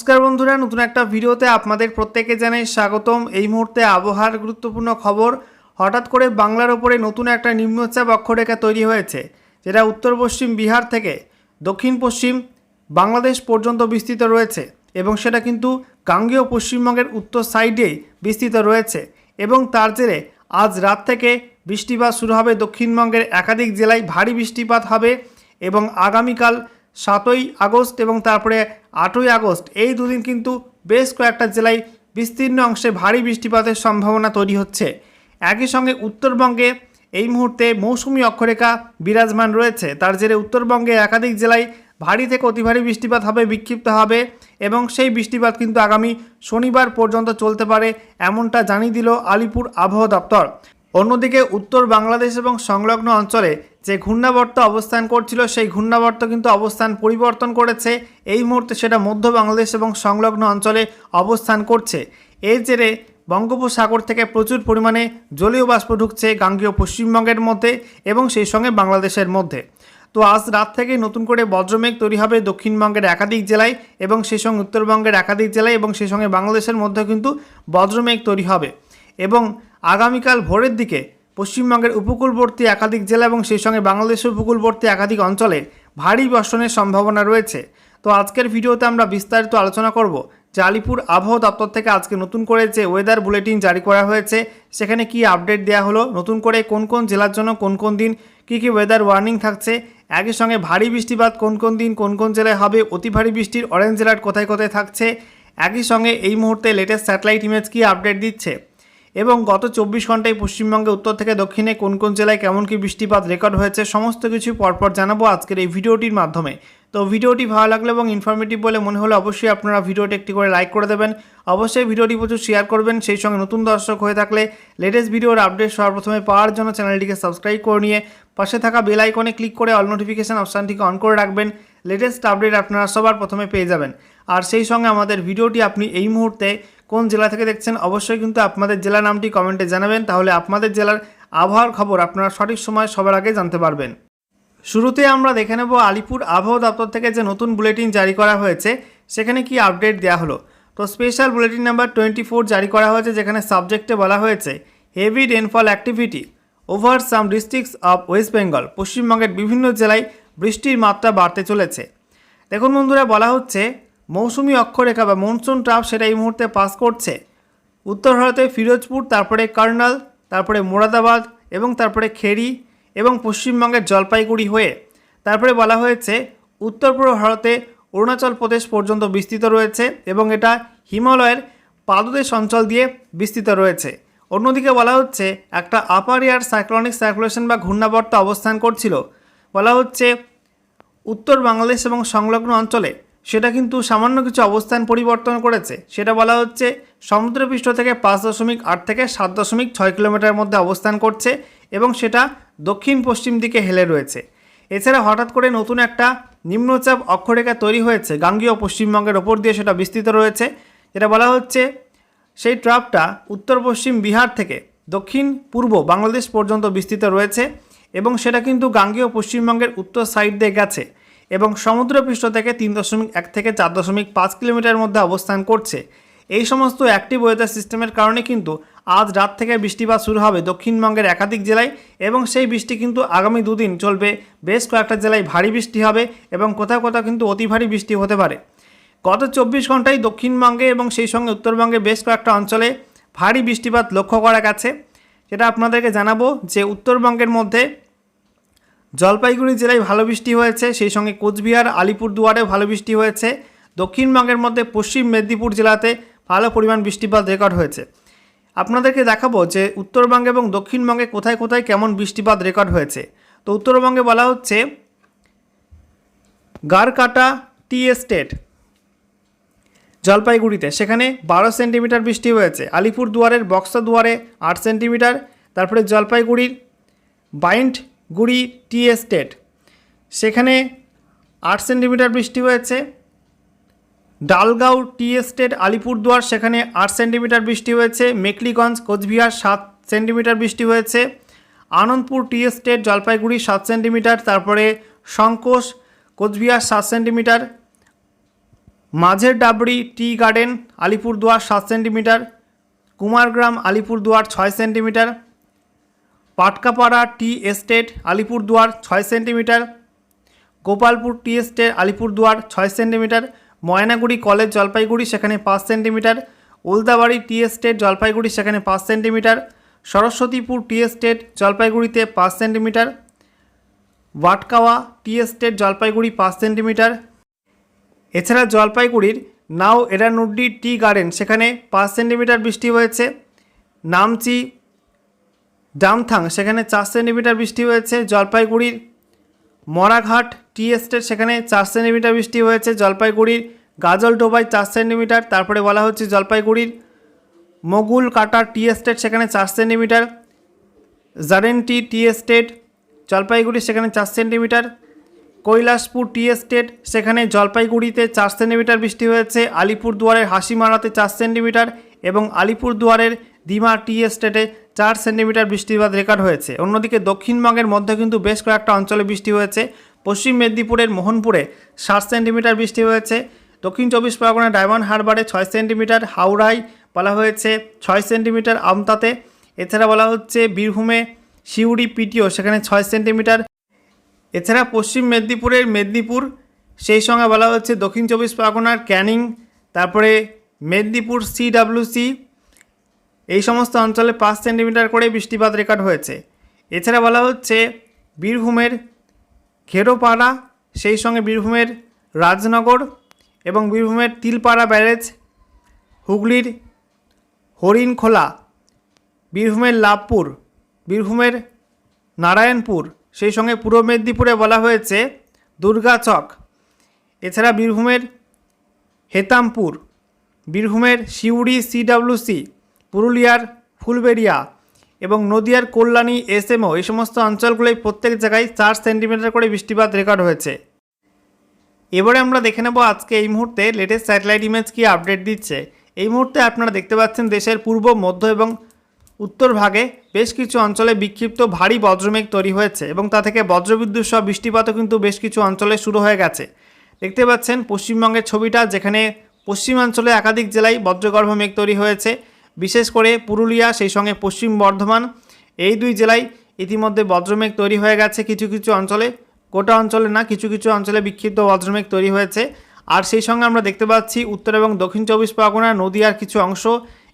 নমস্কার বন্ধুরা, নতুন একটা ভিডিওতে আপনাদের প্রত্যেকে জানাই স্বাগতম। এই মুহূর্তে আবহাওয়ার গুরুত্বপূর্ণ খবর, হঠাৎ করে বাংলার ওপরে নতুন একটা নিম্নচাপ অক্ষরেখা তৈরি হয়েছে, যেটা উত্তর পশ্চিম বিহার থেকে দক্ষিণ পশ্চিম বাংলাদেশ পর্যন্ত বিস্তৃত রয়েছে এবং সেটা কিন্তু গাঙ্গেয় পশ্চিমবঙ্গের উত্তর সাইডেই বিস্তৃত রয়েছে এবং তার জেরে আজ রাত থেকে বৃষ্টিপাত শুরু হবে দক্ষিণবঙ্গের একাধিক জেলায় ভারী বৃষ্টিপাত হবে এবং আগামীকাল সাতই আগস্ট এবং তারপরে আটই আগস্ট, এই দুদিন কিন্তু বেশ কয়েকটা জেলায় বিস্তীর্ণ অংশে ভারী বৃষ্টিপাতের সম্ভাবনা তৈরি হচ্ছে। একই সঙ্গে উত্তরবঙ্গে এই মুহূর্তে মৌসুমি অক্ষরেখা বিরাজমান রয়েছে। তার জেরে উত্তরবঙ্গে একাধিক জেলায় ভারী থেকে অতি ভারী বৃষ্টিপাত হবে, বিক্ষিপ্ত হবে এবং সেই বৃষ্টিপাত কিন্তু আগামী শনিবার পর্যন্ত চলতে পারে এমনটা জানিয়ে দিল আলিপুর আবহাওয়া দপ্তর। অন্যদিকে উত্তর বাংলাদেশ এবং সংলগ্ন অঞ্চলে যে ঘূর্ণাবর্ত অবস্থান করছিল, সেই ঘূর্ণাবর্ত কিন্তু অবস্থান পরিবর্তন করেছে। এই মুহূর্তে সেটা মধ্য বাংলাদেশ এবং সংলগ্ন অঞ্চলে অবস্থান করছে। এর জেরে বঙ্গোপসাগর থেকে প্রচুর পরিমাণে জলীয় বাষ্প ঢুকছে গাঙ্গীয় পশ্চিমবঙ্গের মধ্যে এবং সেই সঙ্গে বাংলাদেশের মধ্যে। তো আজ রাত থেকে নতুন করে বজ্রমেঘ তৈরি হবে দক্ষিণবঙ্গের একাধিক জেলায় এবং সেই সঙ্গে উত্তরবঙ্গের একাধিক জেলায় এবং সেই সঙ্গে বাংলাদেশের মধ্যে কিন্তু বজ্রমেঘ তৈরি হবে। এবং আগামীকাল ভোরের দিকে পশ্চিমবঙ্গের উপকূলবর্তী একাধিক জেলা এবং সেই সঙ্গে বাংলাদেশের উপকূলবর্তী একাধিক অঞ্চলে ভারী বর্ষণের সম্ভাবনা রয়েছে। তো আজকের ভিডিওতে আমরা বিস্তারিত আলোচনা করব যে আলিপুর আবহাওয়া দপ্তর থেকে আজকে নতুন করে যে ওয়েদার বুলেটিন জারি করা হয়েছে, সেখানে কি আপডেট দেওয়া হলো, নতুন করে কোন কোন জেলার জন্য কোন কোন দিন কী কী ওয়েদার ওয়ার্নিং থাকছে, একই সঙ্গে ভারী বৃষ্টিপাত কোন কোন দিন কোন কোন জেলায় হবে, অতি ভারী বৃষ্টির অরেঞ্জ অ্যালার্ট কোথায় কোথায় থাকছে, একই সঙ্গে এই মুহূর্তে লেটেস্ট স্যাটেলাইট ইমেজ কি আপডেট দিচ্ছে? এবং গত চব্বিশ ঘন্টায় পশ্চিমবঙ্গে উত্তর থেকে দক্ষিণে কোন কোন জেলায় কেমন কি বৃষ্টিপাত রেকর্ড হয়েছে, সমস্ত কিছু পরপর জানাব আজকের এই ভিডিওটির মাধ্যমে। তো ভিডিওটি ভালো লাগল এবং ইনফরমেটিভ বলে মনে হলে অবশ্যই আপনারা ভিডিওটি একটি করে লাইক করে দেবেন। অবশ্যই ভিডিওটি প্রচুর শেয়ার করবেন। সেই সঙ্গে নতুন দর্শক হয়ে থাকলে লেটেস্ট ভিডিওর আপডেট সবার প্রথমে পাওয়ার জন্য চ্যানেলটিকে সাবস্ক্রাইব করে নিয়ে পাশে থাকা বেল আইকনে ক্লিক করে অল নোটিফিকেশান অপশানটিকে অন করে রাখবেন। লেটেস্ট আপডেট আপনারা সবার প্রথমে পেয়ে যাবেন। আর সেই সঙ্গে আমাদের ভিডিওটি আপনি এই মুহূর্তে কোন জেলা থেকে দেখছেন, অবশ্যই কিন্তু আপনাদের জেলা নামটি কমেন্টে জানাবেন। তাহলে আপনাদের জেলার আবহাওয়ার খবর আপনারা সঠিক সময় সবার আগে জানতে পারবেন। শুরুতে আমরা দেখে নেব আলিপুর আবহাওয়া দপ্তর থেকে যে নতুন বুলেটিন জারি করা হয়েছে, সেখানে কি আপডেট দেওয়া হলো। তো special bulletin number twenty four জারি করা হয়েছে, যেখানে সাবজেক্টে বলা হয়েছে heavy rainfall activity over some districts of West Bengal পশ্চিমবঙ্গের বিভিন্ন জেলায় বৃষ্টির মাত্রা বাড়তে চলেছে। দেখুন বন্ধুরা, বলা হচ্ছে মৌসুমি অক্ষরেখা বা মনসুন ট্রাফ সেটা এই মুহূর্তে পাস করছে। উত্তর ভারতে ফিরোজপুর, তারপরে কার্নাল, তারপরে মোরাদাবাদ এবং তারপরে খেরি এবং পশ্চিমবঙ্গের জলপাইগুড়ি হয়ে। তারপরে বলা হয়েছে, উত্তর পূর্ব ভারতে অরুণাচল প্রদেশ পর্যন্ত বিস্তৃত রয়েছে এবং এটা হিমালয়ের পাদদেশ অঞ্চল দিয়ে বিস্তৃত রয়েছে। অন্যদিকে বলা হচ্ছে, একটা আপার এয়ার সাইক্লনিক সার্কুলেশন বা ঘূর্ণাবর্ত অবস্থান করছিল। বলা হচ্ছে, উত্তর বাংলাদেশ এবং সংলগ্ন অঞ্চলে সেটা কিন্তু সামান্য কিছু অবস্থান পরিবর্তন করেছে। সেটা বলা হচ্ছে, সমুদ্রপৃষ্ঠ থেকে পাঁচ দশমিক আট থেকে সাত দশমিক ছয় কিলোমিটার মধ্যে অবস্থান করছে এবং সেটা দক্ষিণ পশ্চিম দিকে হেলে রয়েছে। এছাড়া হঠাৎ করে নতুন একটা নিম্নচাপ অক্ষরেখা তৈরি হয়েছে, গাঙ্গীয় পশ্চিমবঙ্গের ওপর দিয়ে সেটা বিস্তৃত রয়েছে। যেটা বলা হচ্ছে, সেই ট্রাপটা উত্তর পশ্চিম বিহার থেকে দক্ষিণ পূর্ব বাংলাদেশ পর্যন্ত বিস্তৃত রয়েছে এবং সেটা কিন্তু গাঙ্গীয় পশ্চিমবঙ্গের উত্তর সাইড দিয়ে গেছে। এবং সমুদ্রপৃষ্ঠ থেকে তিন দশমিক এক থেকে চার দশমিক পাঁচ কিলোমিটার মধ্যে অবস্থান করছে। এই সমস্ত অ্যাক্টিভ ওয়েদার সিস্টেমের কারণে কিন্তু আজ রাত থেকে বৃষ্টিপাত শুরু হবে দক্ষিণবঙ্গের একাধিক জেলায় এবং সেই বৃষ্টি কিন্তু আগামী দুদিন চলবে। বেশ কয়েকটা জেলায় ভারী বৃষ্টি হবে এবং কোথাও কোথাও কিন্তু অতি ভারী বৃষ্টি হতে পারে। গত চব্বিশ ঘন্টায় দক্ষিণবঙ্গে এবং সেই সঙ্গে উত্তরবঙ্গে বেশ কয়েকটা অঞ্চলে ভারী বৃষ্টিপাত লক্ষ্য করা গেছে। যেটা আপনাদেরকে জানাব যে উত্তরবঙ্গের মধ্যে জলপাইগুড়ি জেলায় ভালো বৃষ্টি হয়েছে, সেই সঙ্গে কোচবিহার, আলিপুরদুয়ারেও ভালো বৃষ্টি হয়েছে। দক্ষিণবঙ্গের মধ্যে পশ্চিম মেদিনীপুর জেলাতে ভালো পরিমাণ বৃষ্টিপাত রেকর্ড হয়েছে। আপনাদেরকে দেখাবো যে উত্তরবঙ্গে এবং দক্ষিণবঙ্গে কোথায় কোথায় কেমন বৃষ্টিপাত রেকর্ড হয়েছে। তো উত্তরবঙ্গে বলা হচ্ছে, গারকাটা টি এস্টেট জলপাইগুড়িতে, সেখানে বারো সেন্টিমিটার বৃষ্টি হয়েছে। আলিপুর দুয়ারের বক্সা দুয়ারে আট সেন্টিমিটার, তারপরে জলপাইগুড়ির বাইন্ড গুড়ি টি এস্টেট। সেখানে আট সেন্টিমিটার বৃষ্টি হয়েছে। ডালগাঁও টি এস্টেট আলিপুরদুয়ার, সেখানে আট সেন্টিমিটার বৃষ্টি হয়েছে। মেকলিগঞ্জ, কোচবিহার, সাত সেন্টিমিটার বৃষ্টি হয়েছে। আনন্দপুর টি এস্টেট, জলপাইগুড়ি, সাত সেন্টিমিটার। তারপরে শঙ্কোষ কোচবিহার, সাত সেন্টিমিটার। মাঝের ডাবরি টি গার্ডেন, আলিপুরদুয়ার, সাত সেন্টিমিটার। কুমারগ্রাম, আলিপুরদুয়ার, ছয় centimetre. Patkapara tea estate Alipurduar ছয় centimetre, Gopalpur tea estate Alipurduar ছয় সেন্টিমিটার, ময়নাগুড়ি কলেজ জলপাইগুড়ি সেখানে পাঁচ centimetre Uldabari tea estate Jalpaiguri সেখানে পাঁচ সেন্টিমিটার, সরস্বতীপুর টি এস্টেট জলপাইগুড়িতে পাঁচ centimetre, Watkawa tea estate Jalpaiguri পাঁচ সেন্টিমিটার। এছাড়া জলপাইগুড়ির নাও এরানুড্ডি টি গার্ডেন সেখানে পাঁচ সেন্টিমিটার বৃষ্টি হয়েছে। নামচি ডামথাং, সেখানে চার সেন্টিমিটার বৃষ্টি হয়েছে। জলপাইগুড়ির মরাঘাট টি এস্টেট সেখানে চার সেন্টিমিটার বৃষ্টি হয়েছে। জলপাইগুড়ির গাজলডোবায় চার সেন্টিমিটার, তারপরে বলা হচ্ছে জলপাইগুড়ির মগুল কাটার টি এস্টেট সেখানে চার centimetre, Jarenti tea estate Jalpaiguri সেখানে চার সেন্টিমিটার, কৈলাসপুর টি এস্টেট সেখানে জলপাইগুড়িতে চার সেন্টিমিটার বৃষ্টি হয়েছে। আলিপুরদুয়ারের হাসিমারাতে চার সেন্টিমিটার এবং আলিপুরদুয়ারের দিমা টি এস্টেটে চার সেন্টিমিটার বৃষ্টিপাত রেকর্ড হয়েছে। অন্যদিকে দক্ষিণবঙ্গের মধ্যে কিন্তু বেশ কয়েকটা অঞ্চলে বৃষ্টি হয়েছে। পশ্চিম মেদিনীপুরের মোহনপুরে সাত সেন্টিমিটার বৃষ্টি হয়েছে। দক্ষিণ চব্বিশ পরগনার ডায়মন্ড হারবারে ছয় সেন্টিমিটার, হাওড়ায় বলা হয়েছে ছয় সেন্টিমিটার, আমতাতে, এছাড়া বলা হচ্ছে বীরভূমে সিউড়ি, পিটিও সেখানে ছয় সেন্টিমিটার। এছাড়া পশ্চিম মেদিনীপুরের মেদিনীপুর, সেই সঙ্গে বলা হচ্ছে দক্ষিণ চব্বিশ পরগনার ক্যানিং, তারপরে মেদিনীপুর সিডাব্লিউসি এই সমস্ত অঞ্চলে পাঁচ সেন্টিমিটার করে বৃষ্টিপাত রেকর্ড হয়েছে। এছাড়া বলা হচ্ছে, বীরভূমের ঘেরোপাড়া, সেই সঙ্গে বীরভূমের রাজনগর এবং বীরভূমের তিলপাড়া ব্যারেজ, হুগলির হরিণখোলা, বীরভূমের লাভপুর, বীরভূমের নারায়ণপুর, সেই সঙ্গে পূর্ব মেদিনীপুরে বলা হয়েছে দুর্গাচক এছাড়া বীরভূমের হেতামপুর, বীরভূমের সিউড়ি সিডাব্লিউসি পুরুলিয়ার ফুলবেড়িয়া এবং নদিয়ার কল্যাণী, এসএমও এই সমস্ত অঞ্চলগুলোয় প্রত্যেক জায়গায় চার সেন্টিমিটার করে বৃষ্টিপাত রেকর্ড হয়েছে। এবারে আমরা দেখে নেব আজকে এই মুহূর্তে লেটেস্ট স্যাটেলাইট ইমেজ কি আপডেট দিচ্ছে। এই মুহূর্তে আপনারা দেখতে পাচ্ছেন দেশের পূর্ব, মধ্য এবং উত্তর ভাগে বেশ কিছু অঞ্চলে বিক্ষিপ্ত ভারী বজ্রমেঘ তৈরি হয়েছে এবং তা থেকে বজ্রবিদ্যুৎ সহ বৃষ্টিপাতও কিন্তু বেশ কিছু অঞ্চলে শুরু হয়ে গেছে। দেখতে পাচ্ছেন পশ্চিমবঙ্গের ছবিটা যেখানে পশ্চিমাঞ্চলে একাধিক জেলায় বজ্রগর্ভ মেঘ তৈরি হয়েছে। বিশেষ করে পুরুলিয়া, সেই সঙ্গে পশ্চিম বর্ধমান, এই দুই জেলায় ইতিমধ্যে বজ্রমেঘ তৈরি হয়ে গেছে কিছু কিছু অঞ্চলে। গোটা অঞ্চলে না, কিছু কিছু অঞ্চলে বিক্ষিপ্ত বজ্রমেঘ তৈরি হয়েছে। আর সেই সঙ্গে আমরা দেখতে পাচ্ছি উত্তর এবং দক্ষিণ চব্বিশ পরগনা, নদীয়ার কিছু অংশ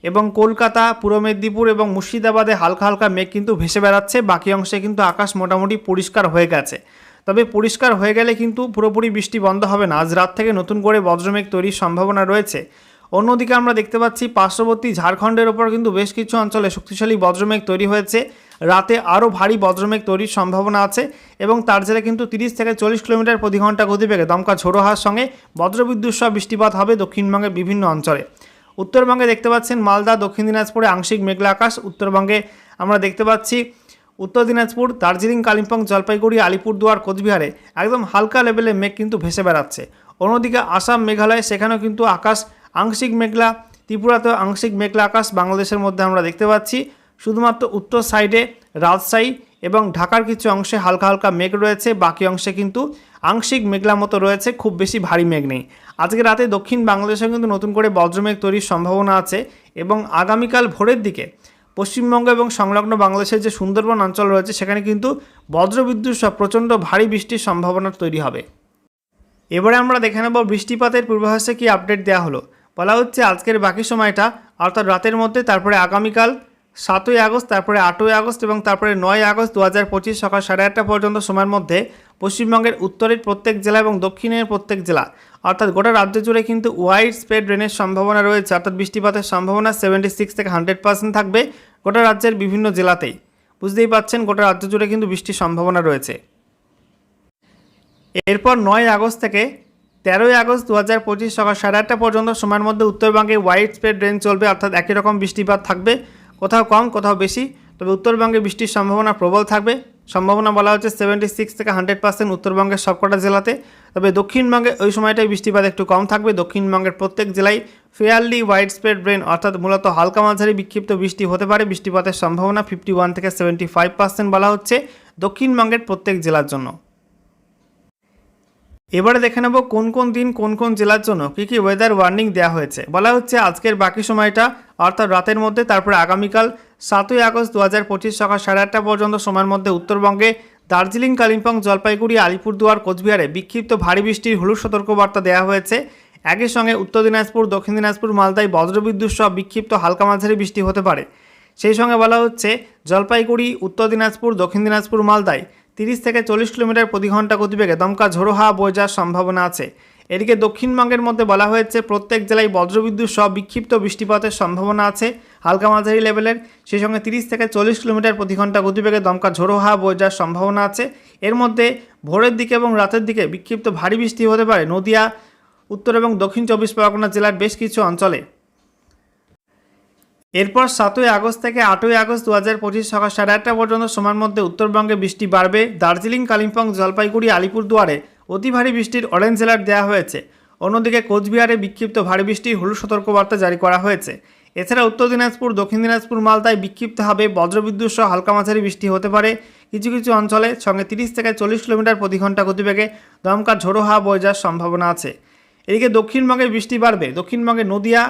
এবং কলকাতা, পূর্ব মেদিনীপুর এবং মুর্শিদাবাদে হালকা হালকা মেঘ কিন্তু ভেসে বেড়াচ্ছে। বাকি অংশে কিন্তু আকাশ মোটামুটি পরিষ্কার হয়ে গেছে। তবে পরিষ্কার হয়ে গেলে কিন্তু পুরোপুরি বৃষ্টি বন্ধ হবে না। আজ রাত থেকে নতুন করে বজ্রমেঘ তৈরির সম্ভাবনা রয়েছে। অন্যদিকে আমরা দেখতে পাচ্ছি পার্শ্ববর্তী ঝাড়খণ্ডের ওপর কিন্তু বেশ কিছু অঞ্চলে শক্তিশালী বজ্রমেঘ তৈরি হয়েছে। রাতে আরও ভারী বজ্রমেঘ তৈরির সম্ভাবনা আছে এবং তার জেরে কিন্তু তিরিশ থেকে চল্লিশ কিলোমিটার প্রতি ঘণ্টা গতিবেগে দমকা ঝোড়ো হাওয়ার সঙ্গে বজ্রবিদ্যুৎ সহ বৃষ্টিপাত হবে দক্ষিণবঙ্গের বিভিন্ন অঞ্চলে। উত্তরবঙ্গে দেখতে পাচ্ছেন মালদা, দক্ষিণ দিনাজপুরে আংশিক মেঘলা আকাশ। উত্তরবঙ্গে আমরা দেখতে পাচ্ছি উত্তর দিনাজপুর, দার্জিলিং, কালিম্পং, জলপাইগুড়ি, আলিপুরদুয়ার, কোচবিহারে একদম হালকা লেভেলে মেঘ কিন্তু ভেসে বেড়াচ্ছে। অন্যদিকে আসাম, মেঘালয় সেখানেও কিন্তু আকাশ আংশিক মেঘলা, ত্রিপুরাতেও আংশিক মেঘলা আকাশ বাংলাদেশের মধ্যে আমরা দেখতে পাচ্ছি। শুধুমাত্র উত্তর সাইডে রাজশাহী এবং ঢাকার কিছু অংশে হালকা হালকা মেঘ রয়েছে, বাকি অংশে কিন্তু আংশিক মেঘলা মতো রয়েছে, খুব বেশি ভারী মেঘ নেই। আজকে রাতে দক্ষিণ বাংলাদেশে কিন্তু নতুন করে বজ্রমেঘ তৈরির সম্ভাবনা আছে এবং আগামীকাল ভোরের দিকে পশ্চিমবঙ্গ এবং সংলগ্ন বাংলাদেশের যে সুন্দরবন অঞ্চল রয়েছে, সেখানে কিন্তু বজ্রবিদ্যুৎ সহ প্রচণ্ড ভারী বৃষ্টির সম্ভাবনা তৈরি হবে। এবারে আমরা দেখে নেব বৃষ্টিপাতের পূর্বাভাসে কি আপডেট দেওয়া হলো। বলা হচ্ছে আজকের বাকি সময়টা, অর্থাৎ রাতের মধ্যে, তারপরে আগামীকাল সাতই আগস্ট, তারপরে আটই আগস্ট এবং তারপরে নয় আগস্ট দু হাজার পঁচিশ সকাল সাড়ে আটটা পর্যন্ত সময়ের মধ্যে পশ্চিমবঙ্গের উত্তরের প্রত্যেক জেলা এবং দক্ষিণের প্রত্যেক জেলা। অর্থাৎ গোটা রাজ্য জুড়ে কিন্তু ওয়াইড স্প্রেড রেনের সম্ভাবনা রয়েছে, অর্থাৎ বৃষ্টিপাতের সম্ভাবনা সেভেন্টি সিক্স থেকে হান্ড্রেড পার্সেন্ট থাকবে গোটা রাজ্যের বিভিন্ন জেলাতেই। বুঝতেই পাচ্ছেন, গোটা রাজ্য জুড়ে কিন্তু বৃষ্টির সম্ভাবনা রয়েছে। এরপর নয় আগস্ট থেকে তেরোই আগস্ট দু হাজার পঁচিশ সকাল সাড়ে আটটা পর্যন্ত সময়ের মধ্যে উত্তরবঙ্গে ওয়াইড স্প্রেড রেন চলবে, অর্থাৎ একই রকম বৃষ্টিপাত থাকবে। কোথাও কম, কোথাও বেশি, তবে উত্তরবঙ্গে বৃষ্টির সম্ভাবনা প্রবল থাকবে। সম্ভাবনা বলা হচ্ছে সেভেন্টি সিক্স থেকে হান্ড্রেড পার্সেন্ট উত্তরবঙ্গের সবকটা জেলাতে। তবে দক্ষিণবঙ্গে ওই সময়টায় বৃষ্টিপাত একটু কম থাকবে। দক্ষিণবঙ্গের প্রত্যেক জেলায় ফেয়ারলি ওয়াইড স্প্রেড ব্রেন অর্থাৎ মূলত হালকা মাঝারি বিক্ষিপ্ত বৃষ্টি হতে পারে। বৃষ্টিপাতের সম্ভাবনা ফিফটি ওয়ান থেকে সেভেন্টি ফাইভ পার্সেন্ট বলা হচ্ছে দক্ষিণবঙ্গের প্রত্যেক জেলার জন্য। এবারে দেখে নেব কোন কোন দিন কোন কোন জেলার জন্য কী কী ওয়েদার ওয়ার্নিং দেওয়া হয়েছে। বলা হচ্ছে আজকের বাকি সময়টা, অর্থাৎ রাতের মধ্যে, তারপরে আগামীকাল সাতই আগস্ট দু হাজার পঁচিশ সকাল সাড়ে আটটা পর্যন্ত সময়ের মধ্যে উত্তরবঙ্গে দার্জিলিং, কালিম্পং, জলপাইগুড়ি, আলিপুরদুয়ার, কোচবিহারে বিক্ষিপ্ত ভারী বৃষ্টির হলুদ সতর্কবার্তা দেওয়া হয়েছে। একই সঙ্গে উত্তর দিনাজপুর, দক্ষিণ দিনাজপুর, মালদায় বজ্রবিদ্যুৎ সহ বিক্ষিপ্ত হালকা মাঝারি বৃষ্টি হতে পারে। সেই সঙ্গে বলা হচ্ছে জলপাইগুড়ি, উত্তর দিনাজপুর, দক্ষিণ দিনাজপুর, মালদায় তিরিশ থেকে চল্লিশ কিলোমিটার প্রতি ঘণ্টা গতিবেগে দমকা ঝোড়ো হাওয়া বয়ে যাওয়ার সম্ভাবনা আছে। এদিকে দক্ষিণবঙ্গের মধ্যে বলা হয়েছে, প্রত্যেক জেলায় বজ্রবিদ্যুৎ সহ বিক্ষিপ্ত বৃষ্টিপাতের সম্ভাবনা আছে। হালকা মাঝারি লেভেলের, সেই সঙ্গে তিরিশ থেকে চল্লিশ কিলোমিটার প্রতি ঘণ্টা গতিবেগে দমকা ঝোড়ো হাওয়া বয়ে যাওয়ার সম্ভাবনা আছে। এর মধ্যে ভোরের দিকে এবং রাতের দিকে বিক্ষিপ্ত ভারী বৃষ্টি হতে পারে। নদিয়া, উত্তর এবং দক্ষিণ চব্বিশ পরগনা জেলার বেশ কিছু অঞ্চলে। এরপর সাতই আগস্ট থেকে আটই আগস্ট দু হাজার পঁচিশ সকাল সাড়ে আটটা পর্যন্ত সময়ের মধ্যে উত্তরবঙ্গে বৃষ্টি বাড়বে। দার্জিলিং, কালিম্পং, জলপাইগুড়ি, আলিপুরদুয়ারে অতি ভারী বৃষ্টির অরেঞ্জ অ্যালার্ট দেওয়া হয়েছে। অন্যদিকে কোচবিহারে বিক্ষিপ্ত ভারী বৃষ্টির হলুদ সতর্কবার্তা জারি করা হয়েছে। এছাড়া উত্তর দিনাজপুর, দক্ষিণ দিনাজপুর, মালদায় বিক্ষিপ্ত হবে বজ্রবিদ্যুৎ সহ হালকা মাঝারি বৃষ্টি হতে পারে। কিছু কিছু অঞ্চলে সঙ্গে তিরিশ থেকে চল্লিশ কিলোমিটার প্রতি ঘণ্টা গতিবেগে দমকা ঝোড়ো হাওয়া বয়ে যাওয়ার সম্ভাবনা আছে। এদিকে দক্ষিণবঙ্গে বৃষ্টি বাড়বে। দক্ষিণবঙ্গে নদিয়া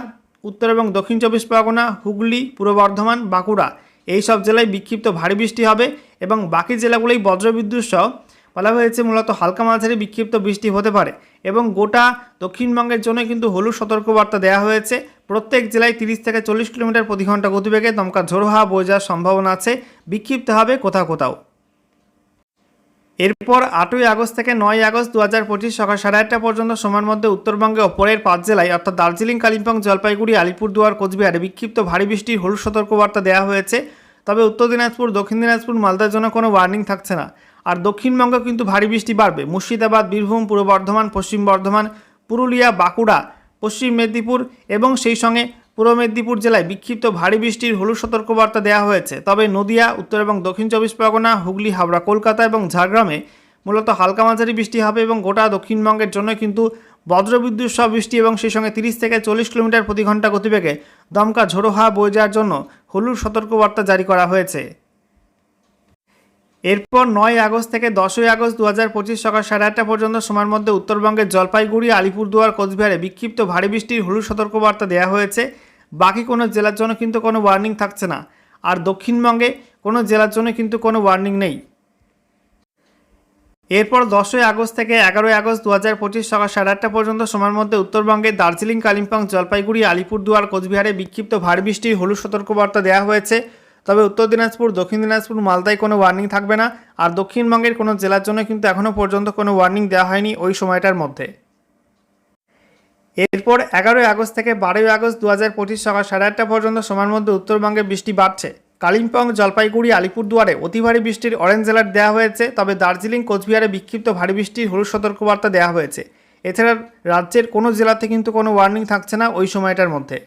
উত্তর এবং দক্ষিণ চব্বিশ পরগনা, হুগলি, পূর্ব বর্ধমান, বাঁকুড়া এই সব জেলায় বিক্ষিপ্ত ভারী বৃষ্টি হবে এবং বাকি জেলাগুলোই বজ্রবিদ্যুৎ সহ বলা হয়েছে মূলত হালকা মাঝারি বিক্ষিপ্ত বৃষ্টি হতে পারে এবং গোটা দক্ষিণবঙ্গের জন্য কিন্তু হলুদ সতর্কবার্তা দেওয়া হয়েছে। প্রত্যেক জেলায় তিরিশ থেকে চল্লিশ কিলোমিটার প্রতি ঘণ্টা গতিবেগে দমকা ঝোড়ো হাওয়া বয়ে যাওয়ার সম্ভাবনা আছে। বিক্ষিপ্ত হবে কোথাও কোথাও। এরপর আটই আগস্ট থেকে নয় আগস্ট দু হাজার পঁচিশ সকাল সাড়ে আটটা পর্যন্ত সময়ের মধ্যে উত্তরবঙ্গে ওপরের পাঁচ জেলায়, অর্থাৎ দার্জিলিং, কালিম্পং, জলপাইগুড়ি, আলিপুরদুয়ার, কোচবিহারে বিক্ষিপ্ত ভারী বৃষ্টির হলুদ সতর্কবার্তা দেওয়া হয়েছে। তবে উত্তর দিনাজপুর, দক্ষিণ দিনাজপুর, মালদার জন্য কোনো ওয়ার্নিং থাকছে না। আর দক্ষিণবঙ্গে কিন্তু ভারী বৃষ্টি বাড়বে। মুর্শিদাবাদ, বীরভূম, পূর্ব বর্ধমান, পশ্চিম বর্ধমান, পুরুলিয়া, বাঁকুড়া, পশ্চিম মেদিনীপুর এবং সেই সঙ্গে পূর্ব মেদিনীপুর জেলায় বিক্ষিপ্ত ভারী বৃষ্টির হলুদ সতর্কবার্তা দেওয়া হয়েছে। তবে নদিয়া, উত্তর এবং দক্ষিণ চব্বিশ পরগনা, হুগলি, হাওড়া, কলকাতা এবং ঝাড়গ্রামে মূলত হালকা মাঝারি বৃষ্টি হবে এবং গোটা দক্ষিণবঙ্গের জন্য কিন্তু বজ্রবিদ্যুৎ সহ বৃষ্টি এবং সেই সঙ্গে তিরিশ থেকে চল্লিশ কিলোমিটার প্রতি ঘণ্টা গতিবেগে দমকা ঝোড়ো হাওয়া বয়ে যাওয়ার জন্য হলুদ সতর্কবার্তা জারি করা হয়েছে। এরপর নয় আগস্ট থেকে দশই আগস্ট দু হাজার পঁচিশ সকাল সাড়ে আটটা পর্যন্ত সময়ের মধ্যে উত্তরবঙ্গের জলপাইগুড়ি, আলিপুরদুয়ার, কোচবিহারে বিক্ষিপ্ত ভারী বৃষ্টির হলুদ সতর্কবার্তা দেওয়া হয়েছে। বাকি কোনো জেলার জন্য কিন্তু কোনো ওয়ার্নিং থাকছে না। আর দক্ষিণবঙ্গে কোনো জেলার জন্য কিন্তু কোনো ওয়ার্নিং নেই। এরপর দশই আগস্ট থেকে এগারোই আগস্ট দু হাজার পঁচিশ সকাল সাড়ে আটটা পর্যন্ত সময়ের মধ্যে উত্তরবঙ্গে দার্জিলিং, কালিম্পং, জলপাইগুড়ি, আলিপুরদুয়ার, কোচবিহারে বিক্ষিপ্ত ভারী বৃষ্টির হলুদ সতর্কবার্তা দেওয়া হয়েছে। তবে উত্তর দিনাজপুর, দক্ষিণ দিনাজপুর, মালদায় কোনো ওয়ার্নিং থাকবে না। আর দক্ষিণবঙ্গের কোনো জেলার জন্য কিন্তু এখনও পর্যন্ত কোনো ওয়ার্নিং দেওয়া হয়নি ওই সময়টার মধ্যে। এরপর এগারোই আগস্ট থেকে বারোই আগস্ট দু হাজার পঁচিশ সকাল সাড়ে আটটা পর্যন্ত সময়ের মধ্যে উত্তরবঙ্গে বৃষ্টি বাড়ছে। কালিম্পং, জলপাইগুড়ি, আলিপুরদুয়ারে অতি ভারী বৃষ্টির অরেঞ্জ অ্যালার্ট দেওয়া হয়েছে, তবে দার্জিলিং, কোচবিহারে বিক্ষিপ্ত ভারী বৃষ্টির হলুদ সতর্কবার্তা দেওয়া হয়েছে। এছাড়া রাজ্যের কোনো জেলাতে কিন্তু কোনো ওয়ার্নিং থাকছে না ওই সময়টার মধ্যে।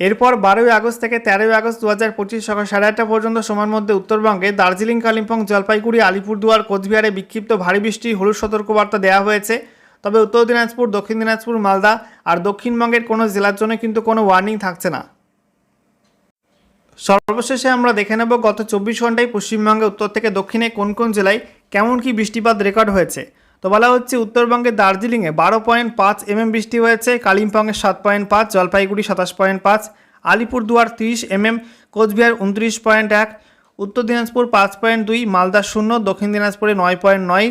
এরপর বারোই আগস্ট থেকে তেরোই আগস্ট দু হাজার পঁচিশ সকাল সাড়ে আটটা পর্যন্ত সময়ের মধ্যে উত্তরবঙ্গে দার্জিলিং, কালিম্পং, জলপাইগুড়ি, আলিপুরদুয়ার, কোচবিহারে বিক্ষিপ্ত ভারী বৃষ্টির হলুদ সতর্কবার্তা দেওয়া হয়েছে। তবে উত্তর দিনাজপুর, দক্ষিণ দিনাজপুর, মালদা আর দক্ষিণবঙ্গের কোনো জেলার জন্য কিন্তু কোনো ওয়ার্নিং থাকছে না। সর্বশেষে আমরা দেখে নেব গত চব্বিশ ঘন্টায় পশ্চিমবঙ্গে উত্তর থেকে দক্ষিণে কোন কোন জেলায় কেমন কি বৃষ্টিপাত রেকর্ড হয়েছে। তো বলা হচ্ছে উত্তরবঙ্গে দার্জিলিংয়ে বারো পয়েন্ট পাঁচ এমএম বৃষ্টি হয়েছে, কালিম্পংয়ে সাত পয়েন্ট পাঁচ, জলপাইগুড়ি সাতাশ পয়েন্ট পাঁচ, আলিপুরদুয়ার তিরিশ এমএম, কোচবিহার উনত্রিশ পয়েন্ট এক, উত্তর দিনাজপুর পাঁচ পয়েন্ট দুই, মালদা শূন্য, দক্ষিণ দিনাজপুরে নয় পয়েন্ট নয়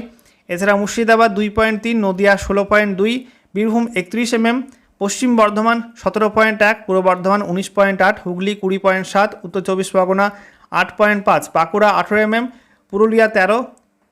এছাড়া মুর্শিদাবাদ দুই পয়েন্ট তিন, নদিয়া ষোলো পয়েন্ট দুই, বীরভূম একত্রিশ এমএম, পশ্চিম বর্ধমান সতেরো পয়েন্ট এক, পূর্ব বর্ধমান উনিশ পয়েন্ট আট, হুগলি কুড়ি পয়েন্ট সাত, উত্তর চব্বিশ পরগনা আট পয়েন্ট পাঁচ, বাঁকুড়া আঠেরো এমএম, পুরুলিয়া তেরো,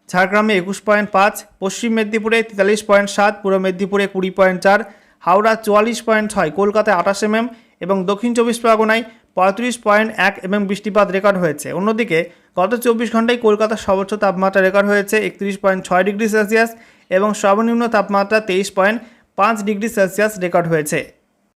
ঝাড়গ্রামে একুশ পয়েন্ট পাঁচ, পশ্চিম মেদিনীপুরে তেতাল্লিশ পয়েন্ট সাত, পূর্ব মেদিনীপুরে কুড়ি পয়েন্ট চার, হাওড়া চুয়াল্লিশ পয়েন্ট ছয়, কলকাতায় আঠাশ এমএম এবং দক্ষিণ চব্বিশ পরগনায় পঁয়ত্রিশ পয়েন্ট এক এমএম বৃষ্টিপাত রেকর্ড হয়েছে। অন্যদিকে গত চব্বিশ ঘন্টায় কলকাতার সর্বোচ্চ তাপমাত্রা রেকর্ড হয়েছে একত্রিশ পয়েন্ট ছয় ডিগ্রি সেলসিয়াস এবং সর্বনিম্ন তাপমাত্রা তেইশ পয়েন্ট পাঁচ ডিগ্রি সেলসিয়াস রেকর্ড হয়েছে।